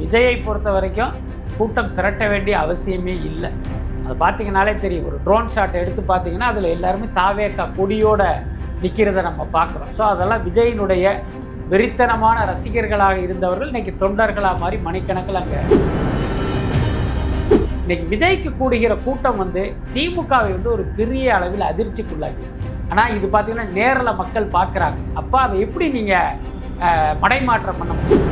விஜயை பொறுத்த வரைக்கும் கூட்டம் திரட்ட வேண்டிய அவசியமே இல்லை. அது பார்த்தீங்கனாலே தெரியும். ஒரு ட்ரோன் ஷாட் எடுத்து பார்த்தீங்கன்னா அதில் எல்லாருமே தாவேக்கா கொடியோட நிற்கிறத நம்ம பார்க்குறோம். ஸோ அதெல்லாம் விஜயினுடைய வெறித்தனமான ரசிகர்களாக இருந்தவர்கள் இன்னைக்கு தொண்டர்களாக மாதிரி மணிக்கணக்கில் அங்கே இன்னைக்கு விஜய்க்கு கூடுகிற கூட்டம் வந்து திமுகவை வந்து ஒரு பெரிய அளவில் அதிர்ச்சிக்குள்ளாகி ஆனால் இது பார்த்தீங்கன்னா நேரில் மக்கள் பார்க்குறாங்க. அப்போ அதை எப்படி நீங்கள் மடைமாற்றம் பண்ண முடியும்?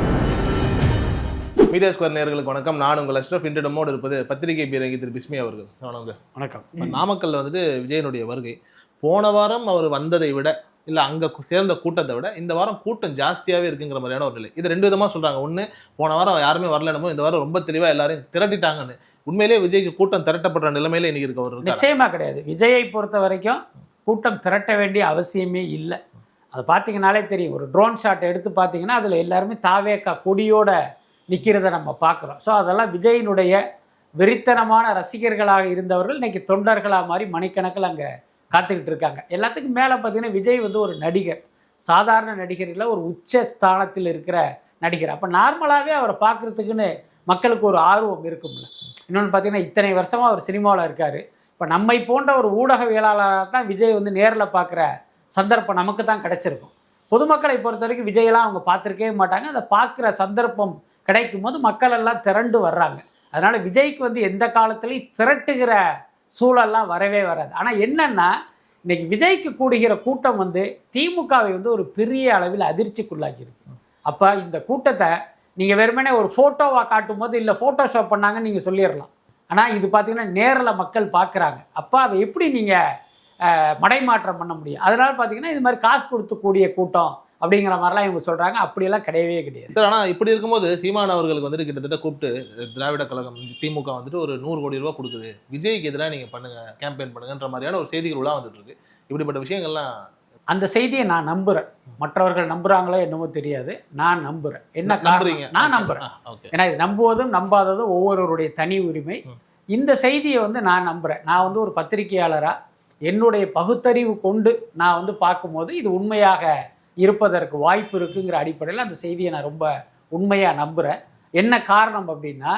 மீடியா ஸ்கொயர் நேயர்களுக்கு வணக்கம். நான் உங்கள் அஷ்ரஃப் இன்று நம்மோடு இருப்பது பத்திரிகை பீரங்கி திரு பிஸ்மி அவர்கள். வணக்கம். வணக்கம். நாமக்கல்ல வந்துட்டு விஜயனுடைய வருகை. போன வாரம் அவர் வந்ததை விட இல்ல அங்க சேர்ந்த கூட்டத்தை விட இந்த வாரம் கூட்டம் ஜாஸ்தியாவே இருக்குங்கிற மாதிரியான ஒரு நிலை. இது ரெண்டு விதமா சொல்றாங்க. ஒண்ணு போன வாரம் யாருமே வரலனமோ இந்த வாரம் ரொம்ப தெளிவா எல்லாரையும் திரட்டிட்டாங்கன்னு. உண்மையிலேயே விஜய்க்கு கூட்டம் திரட்டப்படுற நிலைமையில இன்னைக்கு இருக்க ஒரு நிச்சயமா கிடையாது. விஜயை பொறுத்த வரைக்கும் கூட்டம் திரட்ட வேண்டிய அவசியமே இல்லை. அது பார்த்தீங்கனாலே தெரியும். ஒரு ட்ரோன் ஷாட் எடுத்து பார்த்தீங்கன்னா அதில் எல்லாருமே தாவேக்கா கொடியோட நிற்கிறத நம்ம பார்க்குறோம். ஸோ அதெல்லாம் விஜயினுடைய வெறித்தனமான ரசிகர்களாக இருந்தவர்கள் இன்னைக்கு தொண்டர்களாக மாதிரி மணிக்கணக்கில் அங்கே காத்துக்கிட்டு இருக்காங்க. எல்லாத்துக்கும் மேலே பார்த்தீங்கன்னா விஜய் வந்து ஒரு நடிகர். சாதாரண நடிகர்களில் ஒரு உச்ச ஸ்தானத்தில் இருக்கிற நடிகர். அப்போ நார்மலாகவே அவரை பார்க்குறதுக்குன்னு மக்களுக்கு ஒரு ஆர்வம் இருக்கும்ல. இன்னொன்று பார்த்தீங்கன்னா இத்தனை வருஷமாக அவர் சினிமாவில் இருக்கார். இப்போ நம்மை போன்ற ஒரு ஊடகவியலாளராக தான் விஜய் வந்து நேரில் பார்க்குற சந்தர்ப்பம் நமக்கு தான் கிடச்சிருக்கும். பொதுமக்களை பொறுத்த வரைக்கும் விஜயெல்லாம் அவங்க பார்த்துருக்கவே மாட்டாங்க. அதை பார்க்குற சந்தர்ப்பம் கிடைக்கும் போது மக்கள் எல்லாம் திரண்டு வர்றாங்க. அதனால் விஜய்க்கு வந்து எந்த காலத்துலையும் திரட்டுகிற சூழல்லாம் வரவே வராது. ஆனால் என்னென்னா இன்னைக்கு விஜய்க்கு கூடுகிற கூட்டம் வந்து திமுகவை வந்து ஒரு பெரிய அளவில் அதிர்ச்சிக்குள்ளாக்கி இருக்கு அப்போ இந்த கூட்டத்தை நீங்கள் வெறுமனே ஒரு ஃபோட்டோவாக காட்டும் போது இல்லை ஃபோட்டோஷாப் பண்ணாங்கன்னு நீங்கள் சொல்லிடலாம். ஆனால் இது பார்த்தீங்கன்னா நேரில் மக்கள் பார்க்குறாங்க அப்போ அதை எப்படி நீங்கள் மடைமாற்றம் பண்ண முடியும்? அதனால் பார்த்தீங்கன்னா இது மாதிரி காசு கொடுத்து கூடிய கூட்டம் அப்படிங்கிற மாதிரிலாம் இவங்க சொல்கிறாங்க அப்படியெல்லாம் கிடையவே கிடையாது. சார் ஆனா இப்படி இருக்கும்போது சீமான் அவர்களுக்கு வந்துட்டு கிட்டத்தட்ட கூப்பிட்டு திராவிட கழகம் திமுக வந்துட்டு ஒரு நூறு கோடி ரூபாய் கொடுக்குது. விஜய்க்கு எதிராக நீங்க பண்ணுங்க கேம்பெயின் பண்ணுங்கன்ற மாதிரியான ஒரு செய்திகள் உலா வந்துட்டு இருக்கு. இப்படிப்பட்ட விஷயங்கள்லாம் அந்த செய்தியை நான் நம்புகிறேன் மற்றவர்கள் நம்புகிறாங்களோ என்னமோ தெரியாது. நான் நம்புகிறேன் என்ன காரணம்? நான் நம்புகிறேன் ஏன்னா இது நம்புவதும் நம்பாததும் ஒவ்வொருவருடைய தனி உரிமை. இந்த செய்தியை வந்து நான் நம்புகிறேன் நான் வந்து ஒரு பத்திரிகையாளராக என்னுடைய பகுத்தறிவு கொண்டு நான் வந்து பார்க்கும்போது இது உண்மையாக இருப்பதற்கு வாய்ப்பு இருக்குங்கிற அடிப்படையில் அந்த செய்தியை நான் ரொம்ப உண்மையாக நம்புகிறேன் என்ன காரணம் அப்படின்னா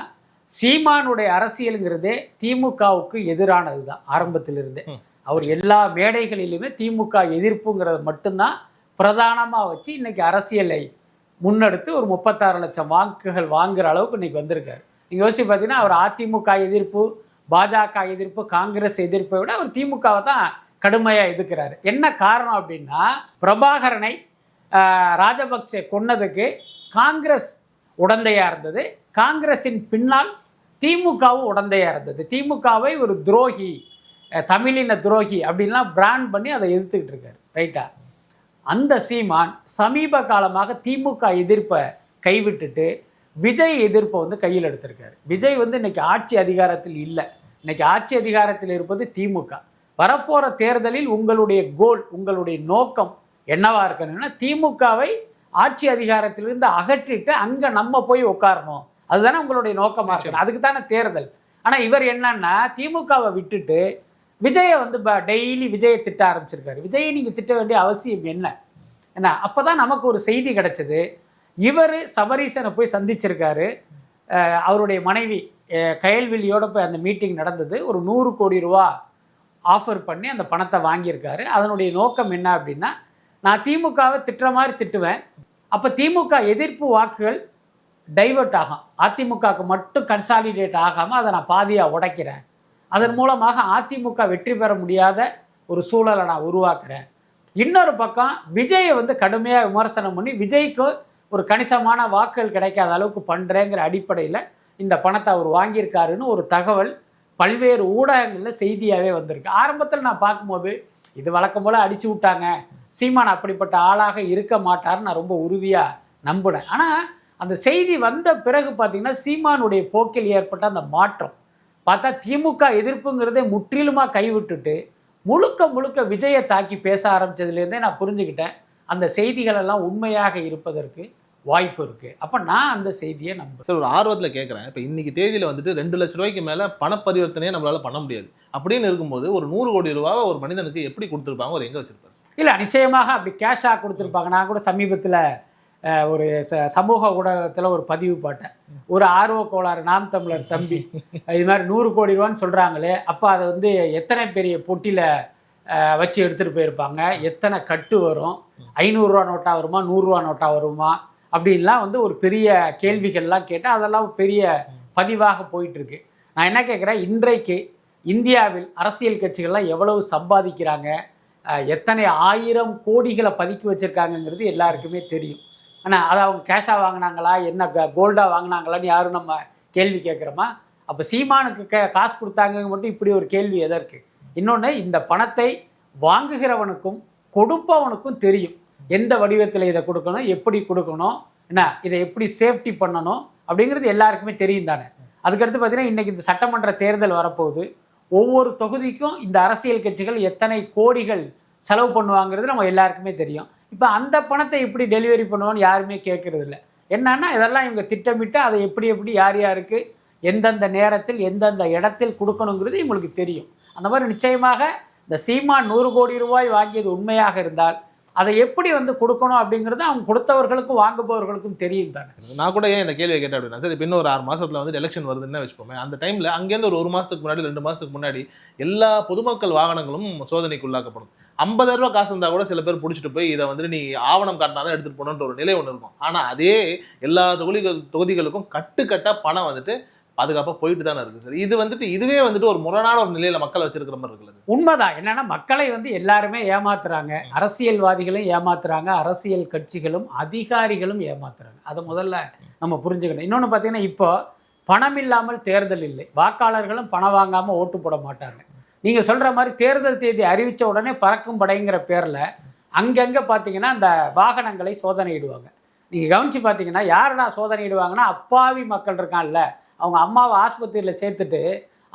சீமானுடைய அரசியலுங்கிறதே திமுகவுக்கு எதிரானது தான் ஆரம்பத்திலிருந்தே அவர் எல்லா மேடைகளிலுமே திமுக எதிர்ப்புங்கிறத மட்டும்தான் பிரதானமாக வச்சு இன்னைக்கு அரசியலை முன்னெடுத்து ஒரு முப்பத்தாறு லட்சம் வாக்குகள் வாங்குற அளவுக்கு இன்னைக்கு வந்திருக்காரு. நீங்கள் யோசிச்சு பார்த்தீங்கன்னா அவர் அதிமுக எதிர்ப்பு பாஜக எதிர்ப்பு காங்கிரஸ் எதிர்ப்பை விட அவர் திமுகவை தான் கடுமையாக எதிர்க்கிறாரு. என்ன காரணம் அப்படின்னா பிரபாகரனை ராஜபக்சே கொன்னதுக்கு காங்கிரஸ் உடந்தையாக இருந்தது. காங்கிரஸின் பின்னால் திமுகவும் உடந்தையாக இருந்தது. திமுகவை ஒரு துரோகி தமிழின துரோகி அப்படின்லாம் பிராண்ட் பண்ணி அதை எதிர்த்துக்கிட்டு இருக்காரு. ரைட்டா அந்த சீமான் சமீப காலமாக திமுக எதிர்ப்பை கைவிட்டுட்டு விஜய் எதிர்ப்பை வந்து கையில் எடுத்திருக்காரு. விஜய் வந்து இன்னைக்கு ஆட்சி அதிகாரத்தில் இல்லை. இன்னைக்கு ஆட்சி அதிகாரத்தில் இருப்பது திமுக. வரப்போகிற தேர்தலில் உங்களுடைய கோல் உங்களுடைய நோக்கம் என்னவா இருக்கணும்னா திமுகவை ஆட்சி அதிகாரத்திலிருந்து அகற்றிட்டு அங்கே நம்ம போய் உட்காரணும். அதுதானே உங்களுடைய நோக்கமாக இருக்கணும். அதுக்கு தானே தேர்தல். ஆனால் இவர் என்னன்னா திமுகவை விட்டுட்டு விஜயை வந்து டெய்லி விஜயை திட்ட ஆரம்பிச்சிருக்காரு. விஜயை நீங்கள் திட்ட வேண்டிய அவசியம் என்ன? என்ன? அப்போ தான் நமக்கு ஒரு செய்தி கிடைச்சது. இவர் சபரீசனை போய் சந்திச்சிருக்காரு. அவருடைய மனைவி கயல்விழியோட போய் அந்த மீட்டிங் நடந்தது. ஒரு நூறு கோடி ரூபா ஆஃபர் பண்ணி அந்த பணத்தை வாங்கியிருக்காரு. அதனுடைய நோக்கம் என்ன அப்படின்னா நான் திமுகவை திட்டுற மாதிரி திட்டுவேன். அப்போ திமுக எதிர்ப்பு வாக்குகள் டைவர்ட் ஆகும். அதிமுகவுக்கு மட்டும் கன்சாலிடேட் ஆகாமல் அதை நான் பாதியாக உடைக்கிறேன். அதன் மூலமாக அதிமுக வெற்றி பெற முடியாத ஒரு சூழலை நான் உருவாக்குறேன். இன்னொரு பக்கம் விஜயை வந்து கடுமையாக விமர்சனம் பண்ணி விஜய்க்கு ஒரு கணிசமான வாக்குகள் கிடைக்காத அளவுக்கு பண்ணுறேங்கிற அடிப்படையில் இந்த பணத்தை அவர் வாங்கியிருக்காருன்னு ஒரு தகவல் பல்வேறு ஊடகங்களில் செய்தியாகவே வந்திருக்கு. ஆரம்பத்தில் நான் பார்க்கும்போது இது வழக்கம் போல் அடித்து விட்டாங்க. சீமான் அப்படிப்பட்ட ஆளாக இருக்க மாட்டார்னு நான் ரொம்ப உறுதியாக நம்பினேன் ஆனால் அந்த செய்தி வந்த பிறகு பார்த்தீங்கன்னா சீமானுடைய போக்கில் ஏற்பட்ட அந்த மாற்றம். பார்த்தா திமுக எதிர்ப்புங்கிறதே முற்றிலுமாக கைவிட்டுட்டு முழுக்க முழுக்க விஜயை தாக்கி பேச ஆரம்பிச்சதுலேருந்தே நான் புரிஞ்சுக்கிட்டேன். அந்த செய்திகளெல்லாம் உண்மையாக இருப்பதற்கு வாய்ப்பு இருக்குது அப்போ நான் அந்த செய்தியை நம்புறேன். சார் ஒரு ஆர்வத்துல கேட்குறேன் இப்போ இன்னைக்கு தேதியில வந்துட்டு ரெண்டு லட்ச ரூபாய்க்கு மேல பண பரிவர்த்தனையே நம்மளால பண்ண முடியாது. அப்படின்னு இருக்கும்போது ஒரு நூறு கோடி ரூபாவை ஒரு மனிதனுக்கு எப்படி கொடுத்துருப்பாங்க? ஒரு எங்க வச்சிருப்பாரு சார்? இல்லை நிச்சயமாக அப்படி கேஷாக கொடுத்துருப்பாங்க. நான் கூட சமீபத்தில் ஒரு ச சமூக ஊடகத்தில் ஒரு பதிவு பார்த்தேன் ஒரு ஆர்வ கோளாறு நாம் தமிழர் தம்பி. இது மாதிரி நூறு கோடி ரூபான்னு சொல்கிறாங்களே அப்போ அதை வந்து எத்தனை பெரிய பொட்டியில் வச்சு எடுத்துகிட்டு போயிருப்பாங்க? எத்தனை கட்டு வரும்? ஐநூறுரூவா நோட்டாக வருமா? நூறுரூவா நோட்டாக வருமா? அப்படின்லாம் வந்து ஒரு பெரிய கேள்விகள்லாம் கேட்டால் அதெல்லாம் பெரிய பதிவாக போயிட்டு இருக்கு நான் என்ன கேட்குறேன் இன்றைக்கு இந்தியாவில் அரசியல் கட்சிகள்லாம் எவ்வளவு சம்பாதிக்கிறாங்க? எத்தனை ஆயிரம் கோடிகளை பதுக்கி வச்சிருக்காங்கங்கிறது எல்லாருக்குமே தெரியும். ஆனால் அதை அவங்க கேஷாக வாங்கினாங்களா? என்ன கோல்டாக வாங்கினாங்களான்னு யாரும் நம்ம கேள்வி கேட்குறோமா அப்போ சீமானுக்கு கே காசு கொடுத்தாங்க மட்டும் இப்படி ஒரு கேள்வி எதற்கு? இன்னொன்று இந்த பணத்தை வாங்குகிறவனுக்கும் கொடுப்பவனுக்கும் தெரியும். எந்த வடிவத்தில் இதை கொடுக்கணும் எப்படி கொடுக்கணும் என்ன இதை எப்படி சேஃப்டி பண்ணணும் அப்படிங்கிறது எல்லாருக்குமே தெரியும் தானே. அதுக்கடுத்து பார்த்தீங்கன்னா இன்றைக்கி இந்த சட்டமன்ற தேர்தல் வரப்போகுது. ஒவ்வொரு தொகுதிக்கும் இந்த அரசியல் கட்சிகள் எத்தனை கோடிகள் செலவு பண்ணுவாங்கிறது நம்ம எல்லாருக்குமே தெரியும். இப்போ அந்த பணத்தை எப்படி டெலிவரி பண்ணுவோன்னு யாருமே கேட்கறது இல்லை. என்னன்னா இதெல்லாம் இவங்க திட்டமிட்டு அதை எப்படி எப்படி யார் யாருக்கு எந்தெந்த நேரத்தில் எந்தெந்த இடத்தில் கொடுக்கணுங்கிறது இவங்களுக்கு தெரியும். அந்த மாதிரி நிச்சயமாக இந்த சீமான் நூறு கோடி ரூபாய் வாங்கியது உண்மையாக இருந்தால் அதை எப்படி வந்து கொடுக்கணும் அப்படிங்கிறது அவங்க கொடுத்தவர்களுக்கும் வாங்குபவர்களுக்கும் தெரியும் தானே. நான் கூட ஏன் இந்த கேள்வியை கேட்டேன் அப்படின்னா சரி இன்னும் ஒரு ஆறு மாசத்துல வந்து எலெக்ஷன் வருதுன்னு வச்சுப்போமே அந்த டைம்ல அங்கேருந்து ஒரு ஒரு மாசத்துக்கு முன்னாடி ரெண்டு மாசத்துக்கு முன்னாடி எல்லா பொதுமக்கள் வாகனங்களும் சோதனைக்கு உள்ளாக்கப்படும். ஐம்பதாயிரம் ரூபா காசு இருந்தால் கூட சில பேர் பிடிச்சிட்டு போய் இதை வந்துட்டு நீ ஆவணம் காட்டினா தான் எடுத்துட்டு போகணுன்ற ஒரு நிலை ஒன்று இருக்கும். ஆனால் அதே எல்லா தொகுதிகள் தொகுதிகளுக்கும் கட்டுக்கட்டாக பணம் வந்துட்டு பாதுகாப்பாக போயிட்டு தானே இருக்கு சார். இது வந்துட்டு இதுவே வந்துட்டு ஒரு முரணான ஒரு நிலையில மக்கள் வச்சிருக்கிற மாதிரி இருக்குது உண்மைதான். என்னன்னா மக்களை வந்து எல்லாருமே ஏமாத்துறாங்க. அரசியல்வாதிகளும் ஏமாத்துறாங்க. அரசியல் கட்சிகளும் அதிகாரிகளும் ஏமாத்துறாங்க. அதை முதல்ல நம்ம புரிஞ்சுக்கணும். இன்னொன்று பார்த்தீங்கன்னா இப்போ பணம் இல்லாமல் தேர்தல் இல்லை. வாக்காளர்களும் பணம் வாங்காமல் ஓட்டு போட மாட்டாங்க. நீங்கள் சொல்கிற மாதிரி தேர்தல் தேதி அறிவித்த உடனே பறக்கும் படைங்கிற பேரில் அங்கங்கே பார்த்தீங்கன்னா அந்த வாகனங்களை சோதனையிடுவாங்க. நீங்கள் கவனித்து பார்த்தீங்கன்னா யாருடா சோதனையிடுவாங்கன்னா அப்பாவி மக்கள் இருக்கான்ல அவங்க அம்மாவை ஆஸ்பத்திரியில் சேர்த்துட்டு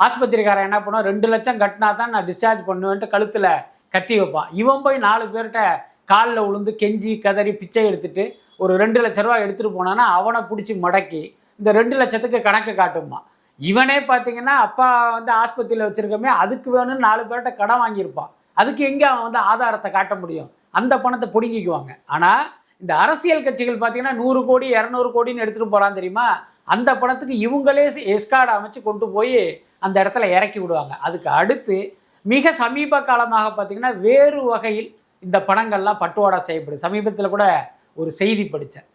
ஆஸ்பத்திரிக்காரன் என்ன பண்ணுவான்? ரெண்டு லட்சம் கட்டினா தான் நான் டிஸ்சார்ஜ் பண்ணுவேன்ட்டு கழுத்தில் கத்தி வைப்பான். இவன் போய் நாலு பேர்கிட்ட காலில் விழுந்து கெஞ்சி கதறி பிச்சை எடுத்துட்டு ஒரு ரெண்டு லட்ச ரூபா எடுத்துகிட்டு போனான்னா அவனை பிடிச்சி மடக்கி இந்த ரெண்டு லட்சத்துக்கு கணக்கு காட்டுமா இவனே பார்த்தீங்கன்னா அப்பா வந்து ஆஸ்பத்திரியில் வச்சுருக்கமே அதுக்கு வேணும்னு நாலு பேர்கிட்ட கடன் வாங்கியிருப்பான். அதுக்கு எங்கே அவன் வந்து ஆதாரத்தை காட்ட முடியும்? அந்த பணத்தை பிடுங்கிக்குவாங்க. ஆனால் இந்த அரசியல் கட்சிகள் பார்த்தீங்கன்னா நூறு கோடி இரநூறு கோடின்னு எடுத்துகிட்டு போகிறான் தெரியுமா? அந்த பணத்துக்கு இவங்களே எஸ்கார்டு அமைச்சு கொண்டு போய் அந்த இடத்துல இறக்கி விடுவாங்க. அதுக்கு அடுத்து மிக சமீப காலமாக பார்த்தீங்கன்னா வேறு வகையில் இந்த பணங்கள்லாம் பட்டுவாடா செய்யப்படுது. சமீபத்தில் கூட ஒரு செய்தி படித்தேன்.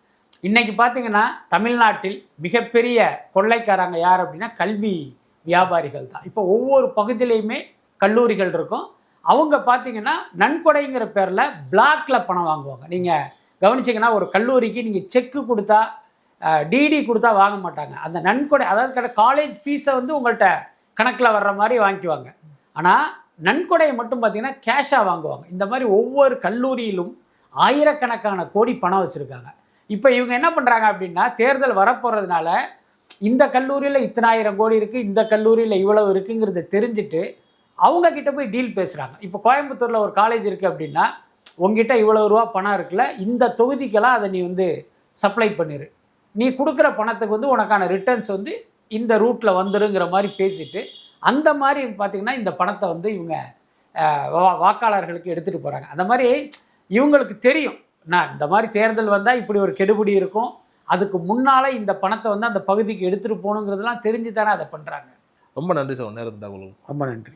இன்னைக்கு பார்த்தீங்கன்னா தமிழ்நாட்டில் மிகப்பெரிய கொள்ளைக்காரங்க யார் அப்படின்னா கல்வி வியாபாரிகள் தான். இப்போ ஒவ்வொரு பகுதியிலையுமே கல்லூரிகள் இருக்கும். அவங்க பார்த்தீங்கன்னா நன்கொடைங்கிற பேரில் பிளாக்ல பணம் வாங்குவாங்க. நீங்கள் கவனிச்சிங்கன்னா ஒரு கல்லூரிக்கு நீங்கள் செக்கு கொடுத்தா டிடி கொடுத்தா வாங்க மாட்டாங்க. அந்த நன்கொடை அதாவது காலேஜ் ஃபீஸை வந்து உங்கள்கிட்ட கணக்கில் வர்ற மாதிரி வாங்கிக்குவாங்க. ஆனால் நன்கொடையை மட்டும் பார்த்தீங்கன்னா கேஷாக வாங்குவாங்க. இந்த மாதிரி ஒவ்வொரு கல்லூரியிலும் ஆயிரக்கணக்கான கோடி பணம் வச்சுருக்காங்க. இப்போ இவங்க என்ன பண்ணுறாங்க அப்படின்னா தேர்தல் வரப்போகிறதுனால இந்த கல்லூரியில் இத்தனாயிரம் கோடி இருக்குது இந்த கல்லூரியில் இவ்வளவு இருக்குங்கிறத தெரிஞ்சுட்டு அவங்க கிட்ட போய் டீல் பேசுகிறாங்க இப்போ கோயம்புத்தூரில் ஒரு காலேஜ் இருக்குது அப்படின்னா உங்ககிட்ட இவ்வளோ ரூபா பணம் இருக்குல்ல இந்த தொகுதிக்கெல்லாம் அதை நீ வந்து சப்ளை பண்ணிடு நீ கொடுக்குற பணத்துக்கு வந்து உனக்கான ரிட்டர்ன்ஸ் வந்து இந்த ரூட்டில் வந்துருங்கிற மாதிரி பேசிட்டு அந்த மாதிரி பார்த்திங்கன்னா இந்த பணத்தை வந்து இவங்க வாக்காளர்களுக்கு எடுத்துகிட்டு போகிறாங்க அந்த மாதிரி இவங்களுக்கு தெரியும். நான் இந்த மாதிரி தேர்தல் வந்தால் இப்படி ஒரு கெடுபிடி இருக்கும். அதுக்கு முன்னால் இந்த பணத்தை வந்து அந்த பகுதிக்கு எடுத்துகிட்டு போகணுங்கிறதெல்லாம் தெரிஞ்சு தானே அதை பண்ணுறாங்க ரொம்ப நன்றி சார். நேரத்து தகவல் ரொம்ப நன்றி.